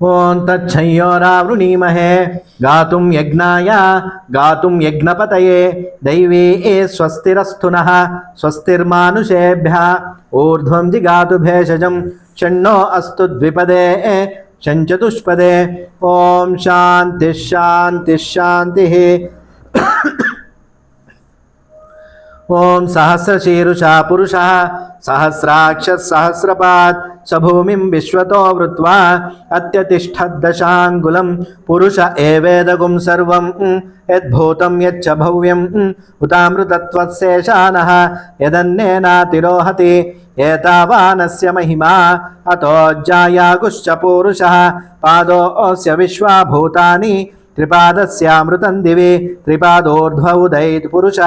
ఓం తచ్చయ్యోరావృణీమహే గాతుం యజ్ఞాయ గాతుం యజ్ఞపతయే. దైవే ఏ స్వస్తిరస్థున స్వస్తిర్మానుషేభ్య. ఊర్ధ్వం జిగాతు భేషజం షణ్ణో అస్తు ద్విపదే చంచతుష్పదే ఓం శాంతి శాంతి శాంతి. ఓం సహస్రశీరుషా పురుష సహస్రాక్ష సహస్రపాత్ సభూమిం విశ్వతో వృత్వా అత్యతిష్టద్దశాంగులం పురుష ఏవేదగుం సర్వం యద్భూతం యచ్చ భవ్యం ఉతామృతత్వశేషాన యదన్నేనాతిరోహతి ఏతావానస్య మహిమా అతోజ్జాయాగుశ్చ పూరుష పాదోస్య విశ్వాభూతాని త్రిపాదస్యామృతం దివి త్రిపాదోర్ధ్వ ఉదయత్ పురుష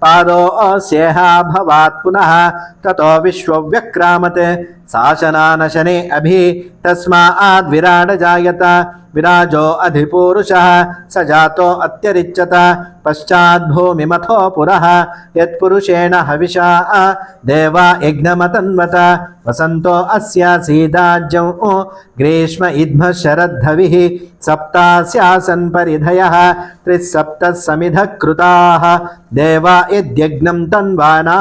उदैत् पुरुषः पादोऽस्येहा भवात् पुनः ततो विश्वव्यक्रामत् शासनानशने अभि तस्माद्विराड जायत विराजो अधिपूरुषः स जातो अत्यरिच्यत पश्चाद्भूमिमथो पुरः यत्पुरुषेण हविषा देवा यज्ञमतन्वत वसन्तो अस्यासीदाज्यं ग्रीष्म इद्मः शरद्धविः सप्तास्यासन् परिधयः त्रिसप्तः समिधः कृताः देवा యజ్ఞం తన్వానా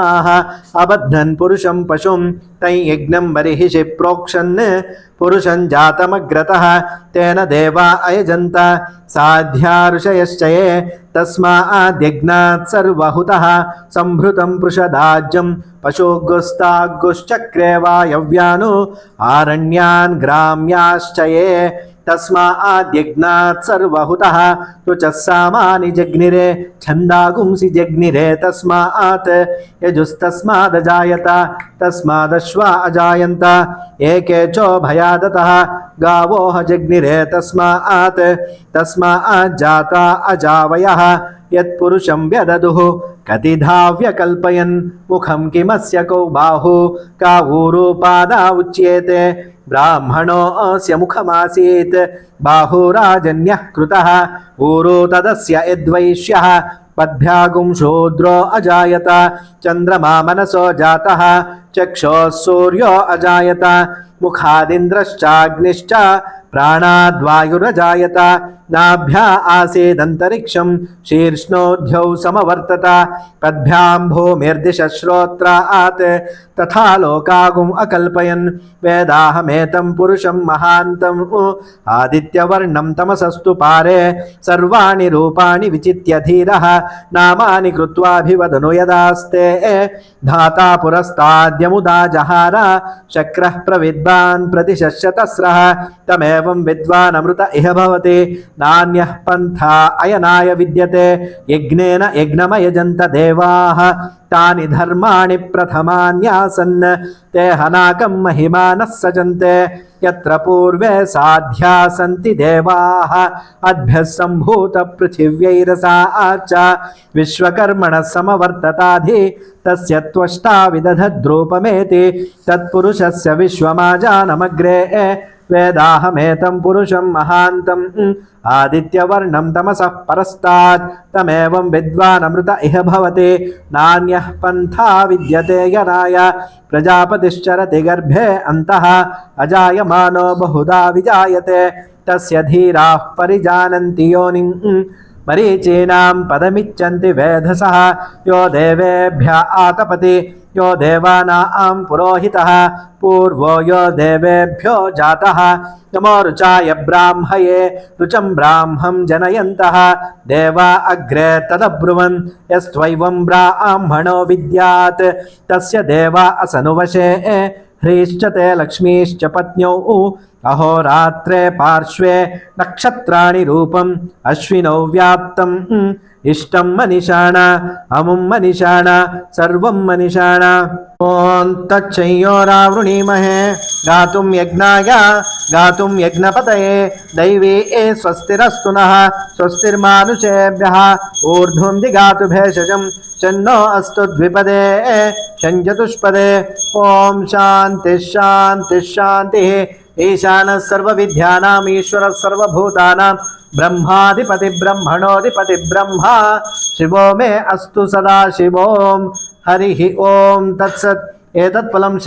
అబద్ధన్ పురుషం పశుం తై యజ్ఞం బరిహిషి ప్రోక్షన్ పురుషం జాతమగ్రత తేన దేవా అయజంత సాధ్యారుషయశ్చయే తస్మాద్యజ్ఞాత్ సర్వహుత సంభృతం పృషదాజ్యం పశోగ్గుస్తాగ్గుశ్చక్రే వాయవ్యాను ఆరణ్యాన్ గ్రామ్యాశ్చయే తస్మాద్యజ్ఞాత్ సర్వహుత రుచస్సామాని జగ్నిరే ఛందాగుంసి జగ్నిరే తస్మాత్ యజుస్తస్మాదజాయత తస్మాదశ్వా అజాయంత ఏకేచో భయాదత గావోహ జగ్నిరే తస్మాత్ తస్మాజ్జాత అజావయ యత్పురుషం వ్యదదుః కతిధావ్యకల్పయన్ ముఖం కిమస్య కౌ బాహు కా ఊరూపాదా ఉచ్యేతే कौ बाहु का ऊरूपादा उच्येते ब्राह्मणोऽस्य मुखमासीत् बाहुराजन्यः कृतः ऊरो तदस्य यद्वैश्यः पद्भ्यागुं शूद्रो अजायत चन्द्रमा मनसो जातः चक्षोः सूर्यो अजायत मुखादिन्द्रश्चाग्निश्च प्राणाद्वायुरजायत नाभ्या आसीदन्तरिक्षं शीर्ष्णोऽध्यौ समवर्तत पद्भ्यां भूमिर्दिशश्रोत्रात् तथा लोकागुम् अकल्पयन् वेदाहमेतं पुरुषं महान्तम् आदित्यवर्णं तमसस्तु पारे सर्वाणि रूपाणि विचित्य धीरः नामानि कृत्वाभिवदनु यदास्ते धाता पुरस्ताद्यमुदा जहार शक्रः प्रविद्वान् प्रतिशश्यतस्रः तमेवं विद्वानमृत इह भवति नान्यः पन्था अयनाय विद्यते। यज्ञेन यज्ञमयजन्त देवाः। तानि धर्माणि प्रथमान्यासन्। ते हनाकं महिमानः सजन्ते। यत्र पूर्वे साध्या सन्ति देवाः। अद्भ्यः सम्भूतपृथिव्यैरसा च विश्वकर्मणः समवर्तताधि। तस्य त्वष्टा विदधद्रूपमेति। तत्पुरुषस्य विश्वमाजानमग्रे वेदाहमेतं पुरुषं महान्तम्। आदित्यवर्णं तमसः परस्तात्। तमेवं विद्वानमृत इह भवति। नान्यः पन्था विद्यते यनाय प्रजापतिश्चरति गर्भे अन्तः। अजायमानो बहुधा विजायते। तस्य धीराः परिजानन्ति योनिं मरीचीनां पदमिच्छन्ति वेधसः। यो देवेभ्य आतपति। यो देवानां पुरोहितः, पूर्वो यो देवेभ्यो जातः। नमो रुचाय ब्राह्मये, रुचं ब्राह्मं जनयन्तः। देवा अग्रे तदब्रुवन्, यस्त्वैवं ब्राह्मणो विद्यात्। तस्य देवा असनुवशे, ह्रीश्च ते लक्ष्मीश्च पत्न्यौ। अहोरात्रे पार्श्वे नक्षत्राणि रूपम्, अश्विनौ व्याप्तम्। इष्टं मनिषाण, अमुं मनिषाण, सर्वं मनिषाण। ॐ तच्छंयोरावृणीमहे, गातुं यज्ञाय, गातुं यज्ञपतये, दैवी ए स्वस्तिरस्तु नः, स्वस्तिर्मानुषेभ्यः, ऊर्ध्वं भेषजं, शन्नो अस्तु द्विपदे, शञ्चतुष्पदे। ॐ शान्तिः शान्तिः शान्तिः। ईशानः सर्वविद्यानाम् ईश्वरः सर्वभूतानां ब्रह्माधिपति ब्रह्मणोधिपति ब्रह्म शिवो मे अस्तु सदा शिवों हरिः ॐ तत्सत् एतत्फलं